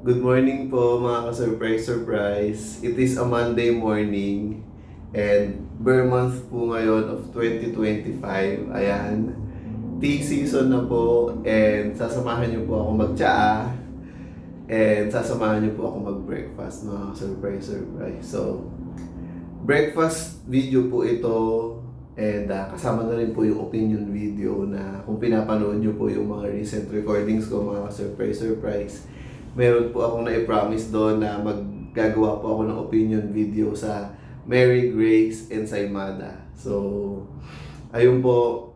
Good morning po mga ka-surprise surprise. It is a Monday morning and bare month po ngayon of 2025. Ayan. Tea season na po and sasamahan niyo po ako magtsaa and sasamahan niyo po ako mag-breakfast mga ka-surprise surprise. So, breakfast video po ito and ah, kasama na rin po yung opinion video na kung pinapanood niyo po yung mga recent recordings ko mga ka-surprise surprise meron po akong na-promise doon na maggagawa po ako ng opinion video sa Mary Grace Ensaymada. So, ayun po,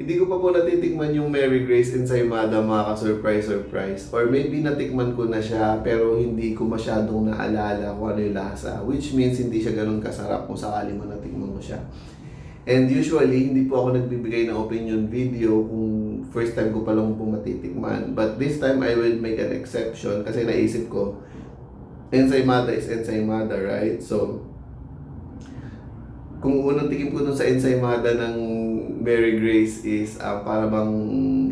hindi ko pa po natitikman yung Mary Grace Ensaymada mga ka-surprise surprise. Or maybe natikman ko na siya pero hindi ko masyadong naalala kung ano yung lasa. Which means hindi siya ganun kasarap kung sakali mo natikman mo siya. And usually, hindi po ako nagbibigay ng opinion video kung first time ko pa lang po matitikman. But this time, I will make an exception kasi naisip ko, ensaymada is ensaymada, right? So, kung unang tikim ko dun sa ensaymada ng Mary Grace is uh, para bang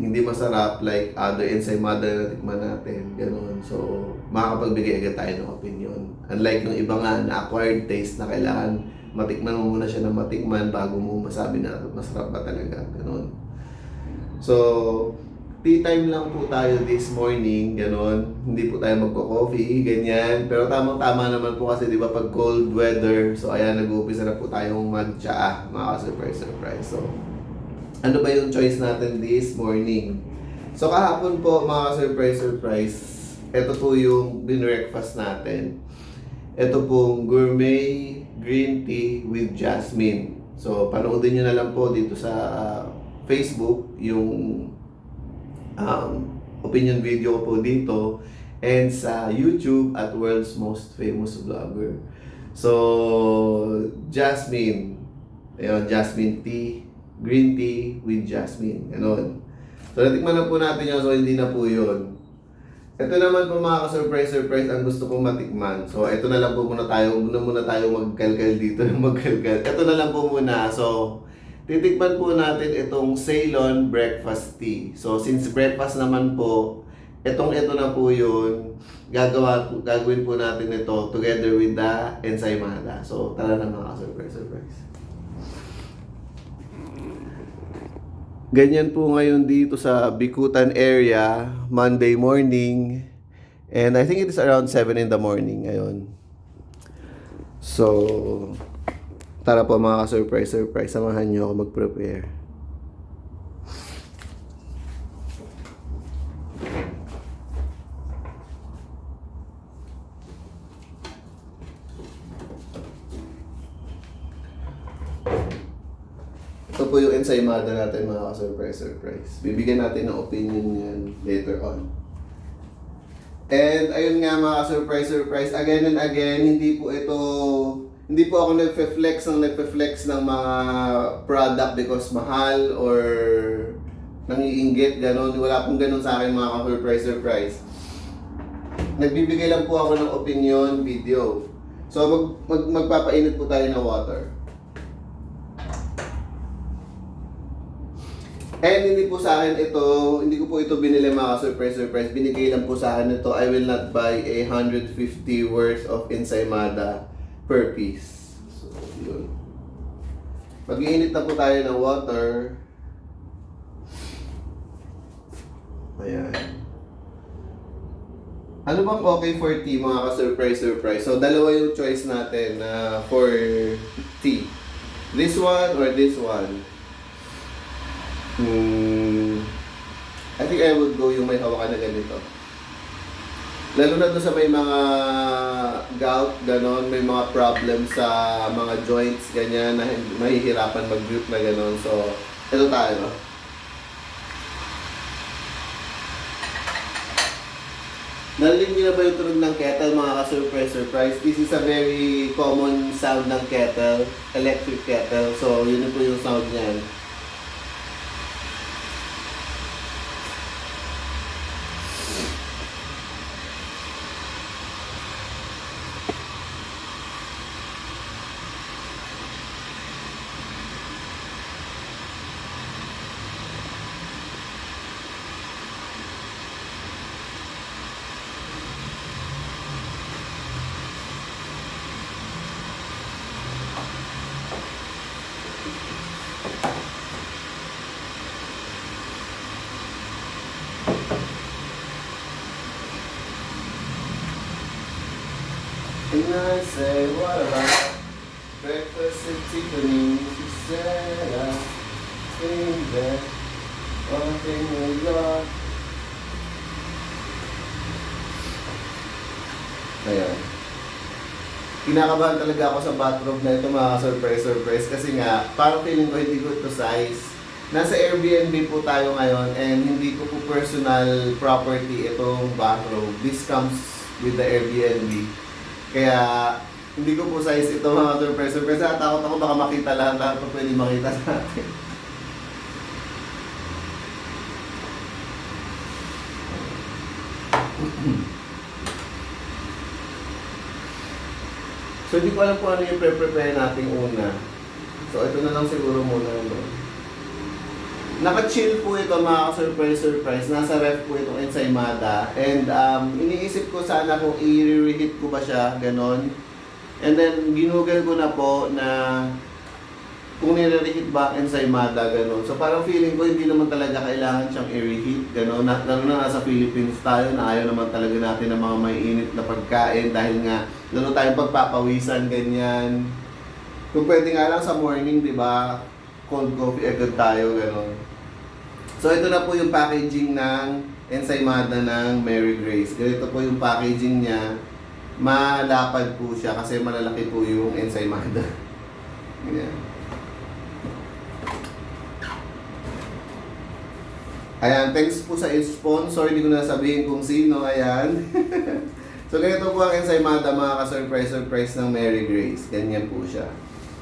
hindi masarap like other ensaymada na tikman natin. Ganun. So, makakapagbigay agad tayo ng opinion. Unlike yung iba nga na acquired taste na kailangan matikman mo muna siya ng matikman bago mo masabi na masarap ba talaga. Ganun. So, tea time lang po tayo this morning, ganon. Hindi po tayo magko-coffee, ganyan. Pero tamang-tama naman po kasi, di ba, pag cold weather, so ayan, nag-uumpisa na po tayong mag-tsaa, mga surprise surprise So, ano ba yung choice natin this morning? So, kahapon po, mga surprise surprise ito po yung binreakfast natin. Ito pong gourmet green tea with jasmine. So, panoodin nyo na lang po dito sa uh, Facebook yung um, opinion video ko po dito and sa YouTube at World's Most Famous Vlogger. So, jasmine. Ayun, jasmine tea. Green tea with jasmine. Ganon. So, natikman na po natin yun. So, hindi na po yun. Ito naman po mga ka-surprise surprise ang gusto kong matikman. So, ito na lang po muna tayo. Muna muna tayo magkalkal dito ng magkalkal. Ito na lang po muna. So, titikman po natin itong Ceylon Breakfast Tea. So, since breakfast naman po, itong ito na po yun. Gagawa, gagawin po natin ito together with the ensaymada. So, tara na mga ka-surprise surprise. Ganyan po ngayon dito sa Bikutan area, Monday morning. And I think it is around 7 in the morning ngayon. So, tara po mga ka-surprise, surprise. Samahan nyo ako mag-prepare. Yung ensaymada natin mga ka-surprise, surprise. Bibigyan natin ng opinion yan later on. And ayun nga mga surprise surprise. Again and again hindi po ito hindi po ako nagfe-flex ng nagfe-flex ng mga product because mahal or nangiinggit ganon wala pong ganon sa akin mga surprise surprise. Nagbibigay lang po ako ng opinion video. So mag, mag magpapainit po tayo ng water And hindi po sa akin ito, hindi ko po ito binili mga surprise surprise. Binigay lang po sa akin ito. I will not buy a 150 worth of ensaymada per piece. So, yun. Mag-iinit na po tayo ng water. Ayan. Ano bang okay for tea mga ka-surprise surprise? So, dalawa yung choice natin na for tea. This one or this one? Hmm, I think I would go yung may hawakan na ganito. Lalo na doon sa may mga gout, ganon, may mga problem sa mga joints, ganyan, na mahihirapan mag-grip na ganon. So, ito tayo. Narinig niyo na ba yung tunog ng kettle, mga ka-surprise surprise? This is a very common sound ng kettle, electric kettle. So, yun po yung sound niyan. I say, what about breakfast at Tiffany? She said, I think that one thing a lot. Ayan. Kinakabahan talaga ako sa bathrobe na ito mga surprise surprise kasi nga parang feeling ko hindi ko ito size. Nasa Airbnb po tayo ngayon and hindi ko po personal property itong bathrobe. This comes with the Airbnb. Kaya hindi ko po size ito mga surprise surprise. Takot ako baka makita lahat lahat pa pwede makita sa atin. So hindi ko alam kung ano yung pre-prepare natin una. So ito na lang siguro muna. No? Naka-chill po ito mga surprise surprise. Nasa ref po itong ensaymada. And um, iniisip ko sana kung i-reheat ko ba siya, ganon. And then ginugol ko na po na kung nire-reheat ba ensaymada, ganon. So parang feeling ko hindi naman talaga kailangan siyang i-reheat, ganon. Na, lalo na nasa Philippines tayo na ayaw naman talaga natin ng mga may init na pagkain dahil nga lalo tayong pagpapawisan, ganyan. Kung pwede nga lang sa morning, di ba, cold coffee agad tayo, ganon. So ito na po yung packaging ng ensaymada ng Mary Grace. Ganito po yung packaging niya. Malapad po siya kasi malalaki po yung ensaymada. Ganyan. Ayan, thanks po sa sponsor. Hindi ko na sabihin kung sino. Ayan. so, ganito po ang ensaymada, mga ka-surprise-surprise ng Mary Grace. Ganyan po siya.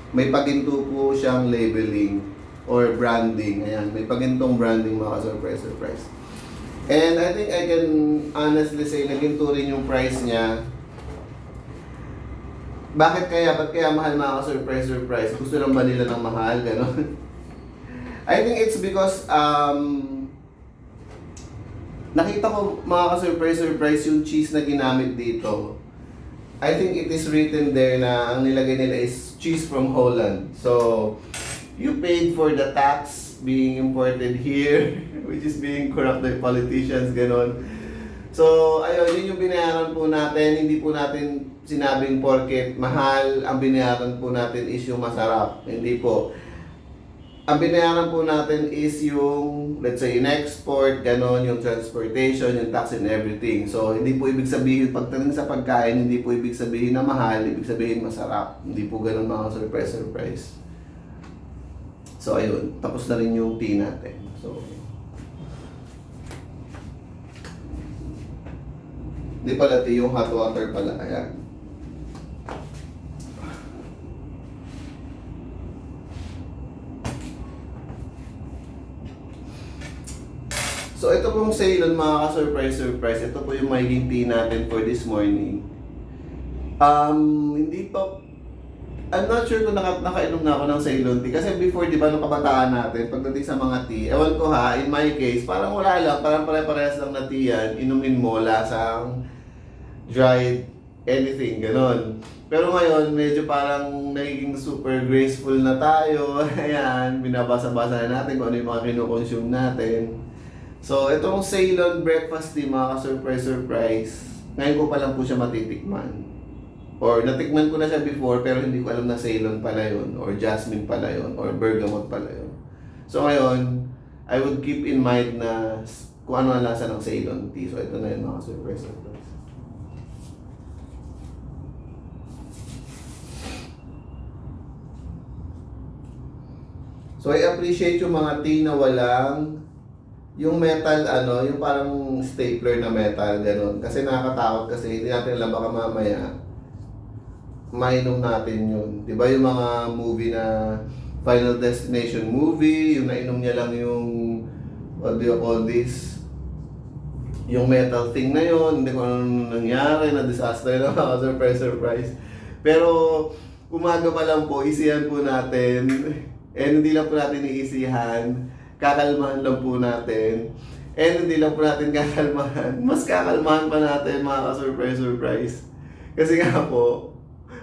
May paginto po siyang labeling or branding. Ayan, may pagintong branding, mga ka-surprise-surprise. And I think I can honestly say, naginto rin yung price niya. Bakit kaya? Ba't kaya mahal mga ka-surprise-surprise? Gusto lang ba nila ng mahal? Ganon. I think it's because um, nakita ko mga ka-surprise-surprise yung cheese na ginamit dito. I think it is written there na ang nilagay nila is cheese from Holland. So, you paid for the tax being imported here, which is being corrupt by politicians, ganon. So, ayun, yun yung binayaran po natin. Hindi po natin sinabing porket mahal, ang binayaran po natin is yung masarap. Hindi po. Ang binayaran po natin is yung, let's say, in-export, ganon, yung transportation, yung tax and everything. So, hindi po ibig sabihin, pagdating sa pagkain, hindi po ibig sabihin na mahal, ibig sabihin masarap. Hindi po ganon mga surprise-surprise. So, ayun. Tapos na rin yung tea natin. So, hindi pala tea, yung hot water pala. Ayan. So, ito pong Ceylon, mga ka-surprise-surprise. Ito po yung magiging tea natin for this morning. Um, hindi pa... I'm not sure kung naka, nakainom na ako ng Ceylon tea. Kasi before, di ba, nung kabataan natin, pagdating sa mga tea, ewan ko ha, in my case, parang wala lang, parang pare-parehas lang na tea yan, inumin mo, lasang, dried, anything, ganon. Pero ngayon, medyo parang nagiging super graceful na tayo. Ayan, binabasa-basa na natin kung ano yung mga kinukonsume natin. So, itong Ceylon breakfast tea, mga ka-surprise-surprise, ngayon ko pa lang po siya matitikman. Or natikman ko na siya before, pero hindi ko alam na Ceylon pala yun, or Jasmine pala yun, or Bergamot pala yun. So, ngayon, I would keep in mind na kung ano ang lasa ng Ceylon tea. So, ito na yun, mga surprise-surprise. So, I appreciate yung mga tea na walang yung metal ano, yung parang stapler na metal ganun. Kasi nakakatakot kasi hindi natin alam baka mamaya mainom natin yun. 'Di ba yung mga movie na Final Destination movie, yung nainom niya lang yung what do you call this? Yung metal thing na yun, hindi ko ano nangyari, na disaster na mga surprise surprise. Pero umaga pa lang po, isihan po natin. And hindi lang po natin iisihan kakalmahan lang po natin. And hindi lang po natin kakalmahan, mas kakalmahan pa natin mga ka-surprise-surprise. Kasi nga po,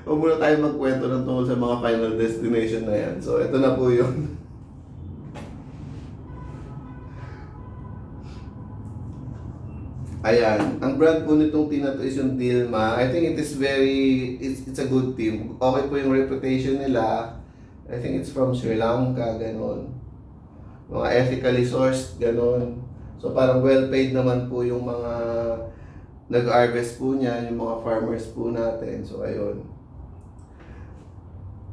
huwag muna tayo magkwento ng tungkol sa mga final destination na yan. So, ito na po yun. Ayan, ang brand po nitong tea na to is yung Dilma. I think it is very, it's, it's a good team. Okay po yung reputation nila. I think it's from Sri Lanka, ganon. Mga ethically sourced, ganon. So parang well paid naman po yung mga nag-harvest po niyan, yung mga farmers po natin. So ayun.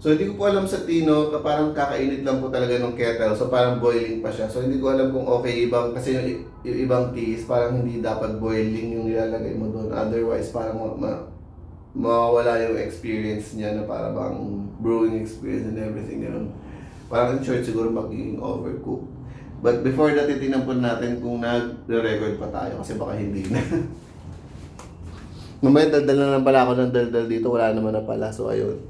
So hindi ko po alam sa Tino, parang kakainit lang po talaga ng kettle. So parang boiling pa siya. So hindi ko alam kung okay ibang kasi yung, yung ibang tea is parang hindi dapat boiling yung ilalagay mo doon. Otherwise parang ma, ma mawawala yung experience niya na para bang brewing experience and everything ganun. Parang in short siguro magiging overcooked. But before that, titignan po natin kung nag-record pa tayo kasi baka hindi na. Mamaya daldal na lang pala ako ng daldal dito, wala naman na pala. So ayun.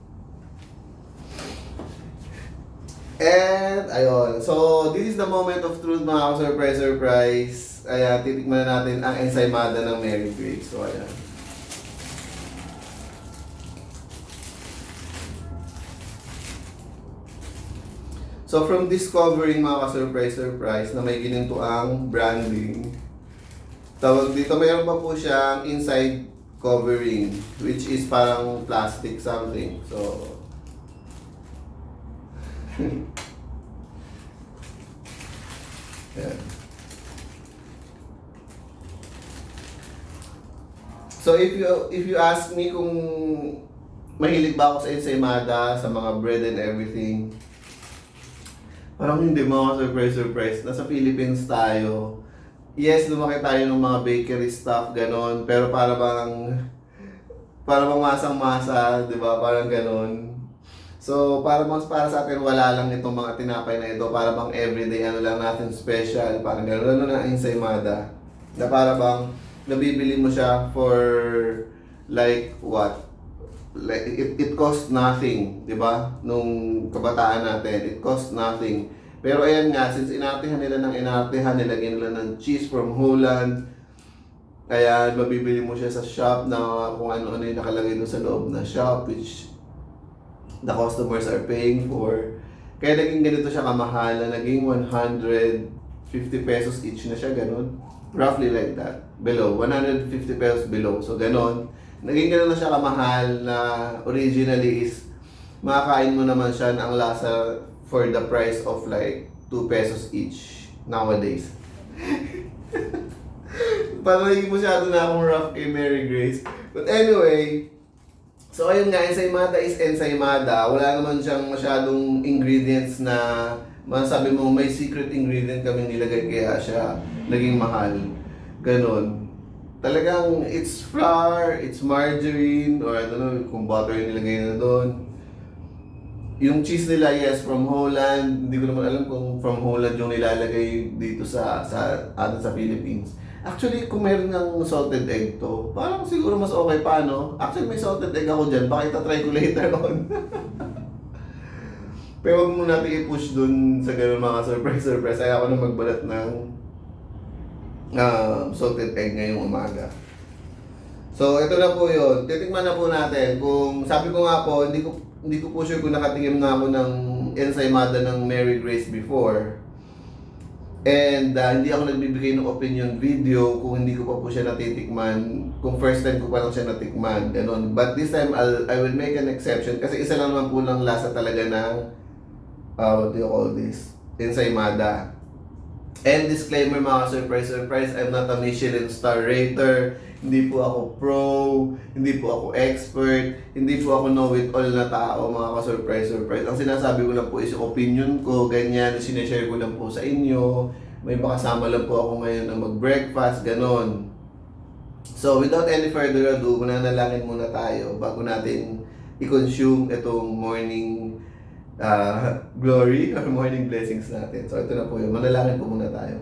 And, ayun. So, this is the moment of truth, mga surprise surprise. Ayan, titikman na natin ang ensaymada ng Mary Grace. So, ayan. So, from discovering mga ka-surprise surprise na may gininto ang branding, tawag dito, mayroon pa po siyang inside covering, which is parang plastic something. So, So if you if you ask me kung mahilig ba ako sa ensaymada, sa mga bread and everything, parang hindi mga surprise surprise. Nasa Philippines tayo. Yes, lumaki tayo ng mga bakery stuff, ganon. Pero para bang, para bang masang-masa, di ba? Parang ganon. So, para mas para sa atin, wala lang itong mga tinapay na ito. Para bang everyday, ano lang natin special. Parang gano'n. Lalo na ang ensaymada. Na para bang, nabibili mo siya for like what? Like, it, it cost nothing, di ba? Nung kabataan natin, it cost nothing. Pero ayan nga, since inartihan nila ng inartihan, nilagyan nila ng cheese from Holland, kaya mabibili mo siya sa shop na kung ano-ano yung nakalagay doon sa loob na shop, which the customers are paying for. Kaya naging ganito siya kamahal na naging 150 pesos each na siya, ganun. Roughly like that. Below. 150 pesos below. So, ganun. Naging ganun na siya kamahal na originally is makakain mo naman siya ng lasa for the price of like 2 pesos each nowadays. Parang naging masyado na akong rough kay Mary Grace. But anyway, So ayun nga, ensaymada is ensaymada. Wala naman siyang masyadong ingredients na masabi mo may secret ingredient kami nilagay kaya siya naging mahal. Ganon. Talagang it's flour, it's margarine, or I don't know kung butter yung nilagay na doon. Yung cheese nila, yes, from Holland. Hindi ko naman alam kung from Holland yung nilalagay dito sa sa atin sa Philippines. Actually, kung meron ng salted egg to, parang siguro mas okay pa, no? Actually, may salted egg ako dyan. Baka itatry ko later on. Pero huwag mo natin i-push dun sa ganun mga surprise-surprise. Ayaw ko na magbalat ng uh, salted egg ngayong umaga. So, ito na po yun. Titikman na po natin. Kung sabi ko nga po, hindi ko hindi ko po sure kung nakatingin nga ako ng ensaymada ng Mary Grace before. And uh, hindi ako nagbibigay ng opinion video kung hindi ko pa po siya natitikman. Kung first time ko pa lang siya natikman. Ganun. But this time, I'll, I will make an exception. Kasi isa lang naman po lang lasa talaga ng, uh, what do you call this? Ensaymada. And disclaimer mga surprise surprise, I'm not a Michelin star rater. Hindi po ako pro, hindi po ako expert, hindi po ako know-it-all na tao mga ka-surprise surprise. Ang sinasabi ko lang po is opinion ko, ganyan, sinishare ko lang po sa inyo. May makasama lang po ako ngayon na mag-breakfast, ganon. So without any further ado, mananalangin muna tayo bago natin i-consume itong morning uh, glory or morning blessings natin. So ito na po yun. Manalangin po muna tayo.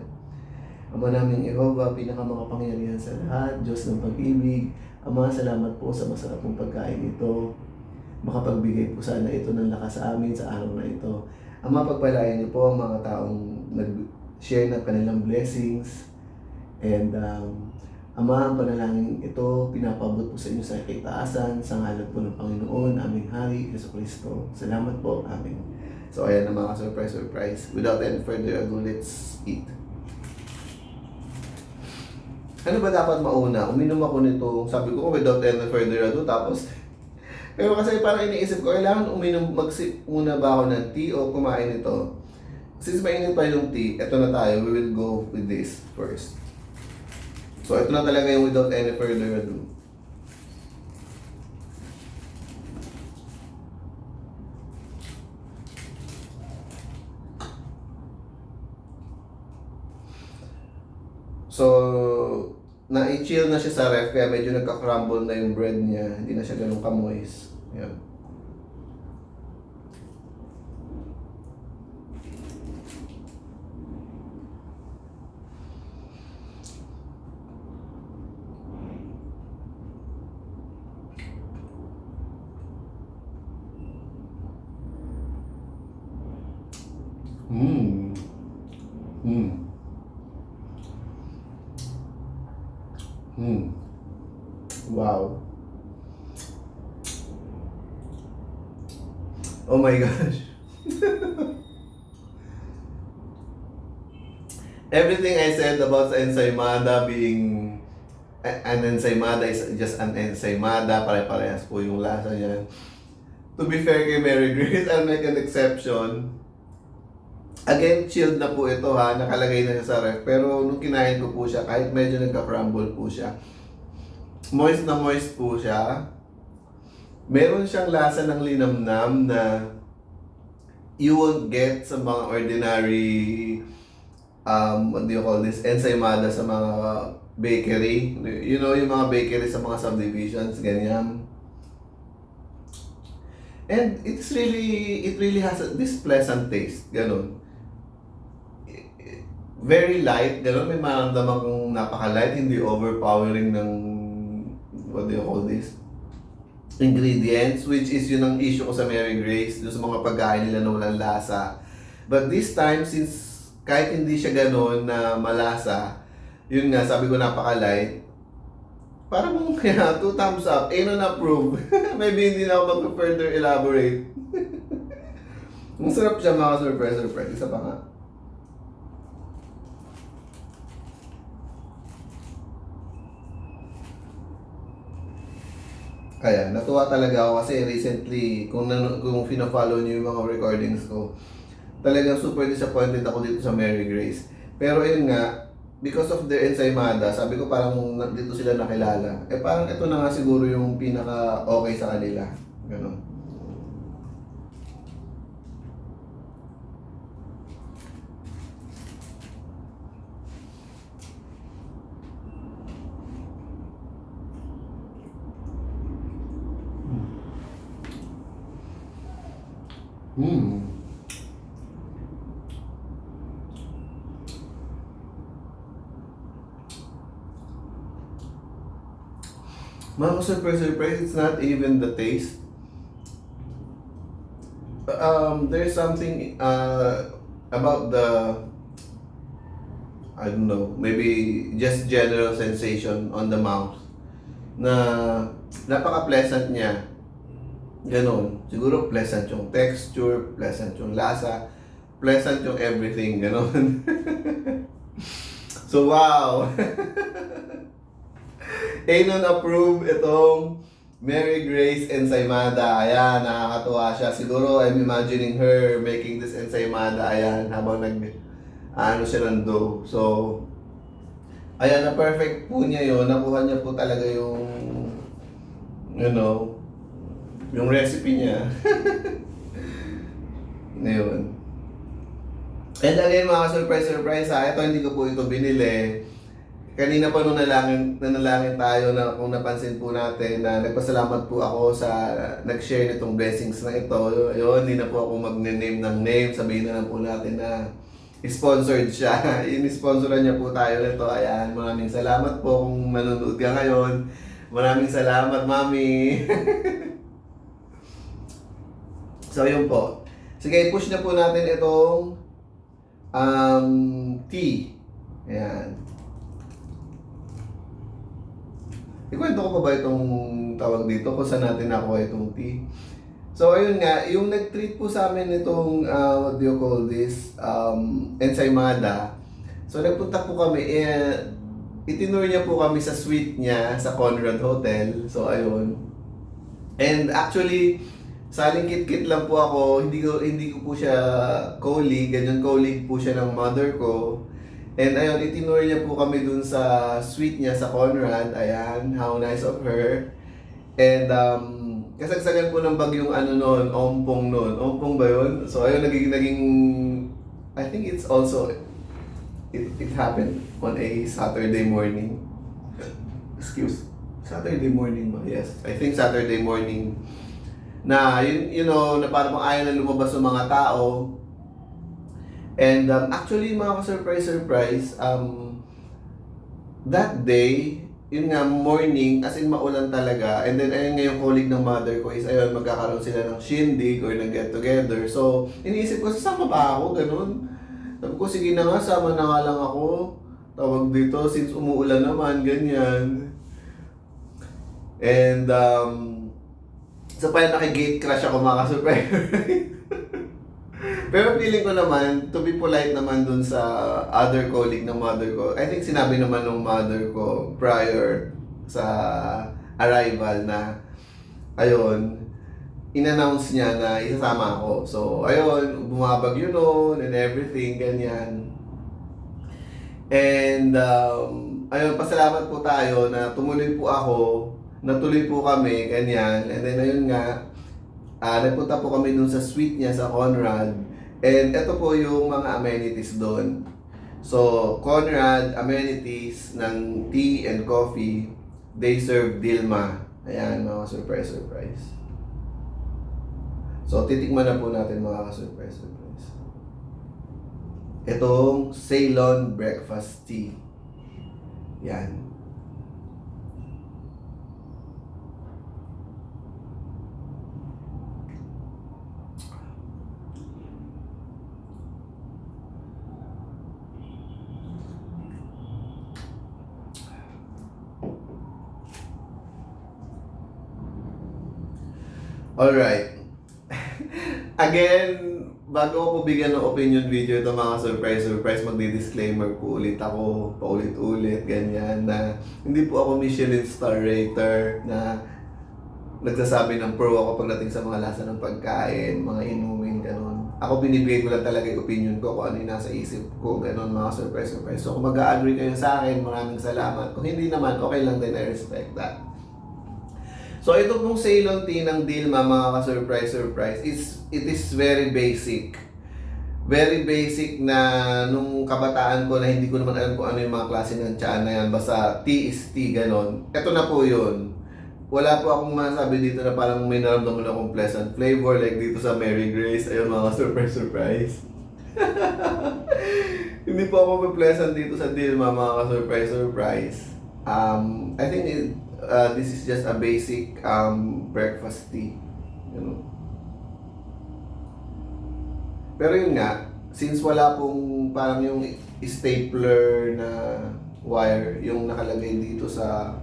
Ama naming Jehova, pinakamakapangyarihan sa lahat, Diyos ng pag-ibig. Ama, salamat po sa masarap mong pagkain ito. Makapagbigay po sana ito ng lakas sa amin sa araw na ito. Ama, pagpalain niyo po ang mga taong nag-share ng kanilang blessings. And um, Ama, ang panalangin ito, pinapabot po sa inyo sa kaitaasan, sa ngalan po ng Panginoon, aming Hari, Yeso Kristo. Salamat po. Amen. So, ayan na mga surprise, surprise. Without any further ado, let's eat. ano ba dapat mauna? Uminom ako nito, sabi ko, without any further ado, tapos, pero kasi parang iniisip ko, kailangan uminom, magsip muna ba ako ng tea o kumain ito? Since mainit pa yung tea, eto na tayo, we will go with this first. So, ito na talaga yung without any further ado. So, na-chill na siya sa ref, kaya medyo nagka-crumble na yung bread niya. Hindi na siya ganun kamoist. Yan. Mmm. Mmm. Hmm. Wow. Oh my gosh. Everything I said about ensaymada being an ensaymada is just an ensaymada, pare-parehas po yung lasa niyan. To be fair kay Mary Grace, I'll make an exception. Again, chilled na po ito ha, nakalagay na siya sa ref. Pero nung kinain ko po siya, kahit medyo nagka-crumble po siya, moist na moist po siya. Meron siyang lasa ng linamnam na you won't get sa mga ordinary um, what do you call this, ensaymada sa mga bakery. You know, yung mga bakery sa mga subdivisions, ganyan. And it's really, it really has a, this pleasant taste, ganun. Very light, ganun, may maramdaman kong napaka-light, hindi overpowering ng, what do you call this? Ingredients, which is yun ang issue ko sa Mary Grace, doon sa mga pagkain nila na walang lasa. But this time, since kahit hindi siya ganun na malasa, yun nga, sabi ko napaka-light, parang kaya, two thumbs up, eh non approve. Maybe hindi na ako mag-further elaborate. Ang sarap siya mga surprise surprise. Isa pa nga. Kaya, natuwa talaga ako kasi recently, kung, nan- kung fina-follow niyo yung mga recordings ko, talagang super disappointed ako dito sa Mary Grace. Pero yun nga, because of their ensaymada, sabi ko parang dito sila nakilala. Eh parang ito na nga siguro yung pinaka okay sa kanila. Ganon. Hmm. Mga surprise surprise, it's not even the taste. Um, there's something uh, about the I don't know, maybe just general sensation on the mouth na napaka-pleasant niya. Ganon. Siguro pleasant yung texture, pleasant yung lasa, pleasant yung everything, ganon. so wow! Anon approve itong Mary Grace Ensaymada. Ayan, nakakatuwa siya. Siguro I'm imagining her making this ensaymada. Ayan, habang nag ano siya ng dough. So, ayan, na perfect po niya yun. Nakuha niya po talaga yung you know, yung recipe niya. Ngayon. And again, mga surprise-surprise ha, ito hindi ko po ito binili. Kanina pa nung nalangin, nanalangin tayo na kung napansin po natin na nagpasalamat po ako sa nag-share nitong blessings na ito. Yun, hindi na po ako mag-name ng name. Sabihin na lang po natin na sponsored siya. In-sponsoran niya po tayo nito. Ayan, maraming salamat po kung manonood ka ngayon. Maraming salamat, Mami. so, yun po. Sige, push na po natin itong um, tea. Ayan. Ikwento ko pa ba itong tawag dito kung saan natin nakuha itong tea? So, ayun nga, yung nag-treat po sa amin itong, uh, what do you call this, um, ensaymada. So, nagpunta po kami, eh, itinur niya po kami sa suite niya sa Conrad Hotel. So, ayun. And actually, saling kit-kit lang po ako. Hindi ko, hindi ko po siya colleague. Ganyan colleague po siya ng mother ko. And ayun, itinur niya po kami dun sa suite niya sa Conrad. Ayan, how nice of her. And um, kasagsagan po ng bagyong ano noon, ompong noon. Ompong ba yun? So ayun, naging, naging, I think it's also, it, it happened on a Saturday morning. Excuse, Saturday morning ba? Yes, I think Saturday morning. Na, yun, you know, na parang ayaw na lumabas ng mga tao. And um, actually, mga ka-surprise, surprise, um, that day, yun nga, morning, as in maulan talaga. And then, ayun nga yung colleague ng mother ko is, ayun, magkakaroon sila ng shindig or ng get together. So, iniisip ko, sasama ba ako? Ganun. Sabi ko, sige na nga, sama na nga lang ako. Tawag dito, since umuulan naman, ganyan. And, um, sa pa naki-gate crash ako mga ka-surprise. Pero feeling ko naman, to be polite naman dun sa other colleague ng mother ko, I think sinabi naman ng mother ko prior sa arrival na, ayun, in-announce niya na isasama ako. So, ayun, bumabagyo noon and everything, ganyan. And, um, ayun, pasalamat po tayo na tumuloy po ako, natuloy po kami, ganyan. And then, ayun nga, Ah, nagpunta po kami dun sa suite niya sa Conrad. And ito po yung mga amenities doon. So, Conrad amenities ng tea and coffee, they serve Dilma. Ayan, mga surprise surprise. So, titikman na po natin mga surprise surprise. Itong Ceylon breakfast tea. Yan. Alright. Again, bago ako bigyan ng opinion video ito mga surprise surprise, magdi-disclaimer po ulit ako, paulit-ulit, ganyan, na hindi po ako Michelin star rater na nagsasabi ng pro ako pagdating sa mga lasa ng pagkain, mga inumin, ganun. Ako binibigay ko lang talaga yung opinion ko kung ano yung nasa isip ko, ganun, mga surprise surprise. So kung mag-agree kayo sa akin, maraming salamat. Kung hindi naman, okay lang din, I respect that. So ito pong Ceylon tea ng Dilma mga ka-surprise surprise is it is very basic. Very basic na nung kabataan ko na hindi ko naman alam kung ano yung mga klase ng tsaa na yan. Basta tea is tea, ganon. Ito na po yun. Wala po akong masabi dito na parang may naramdaman akong pleasant flavor like dito sa Mary Grace. Ayun mga surprise surprise. hindi po ako pleasant dito sa Dilma mga ka-surprise surprise. Um, I think it, uh, this is just a basic um, breakfast tea. Know? Pero yun nga, since wala pong parang yung stapler na wire yung nakalagay dito sa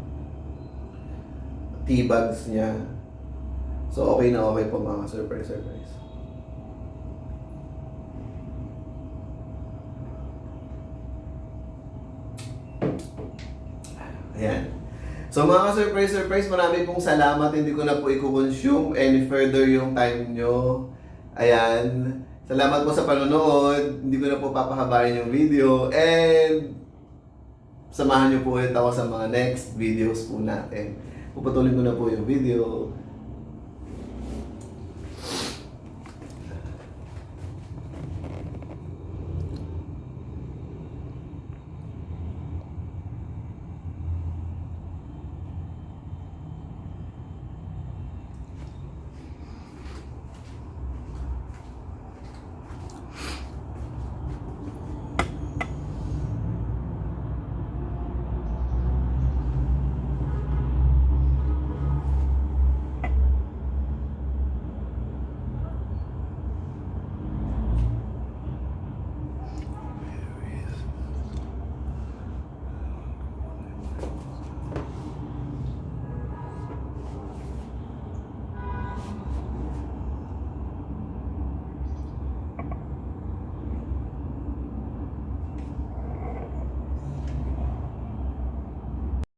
tea bags niya. So okay na okay po mga surprise surprise. Ayan. So mga surprise surprise, marami pong salamat. Hindi ko na po i-consume any further yung time nyo. Ayan. Salamat po sa panonood. Hindi ko na po papahabain yung video. And samahan nyo po ulit ako sa mga next videos po natin. Puputulin ko na po yung video.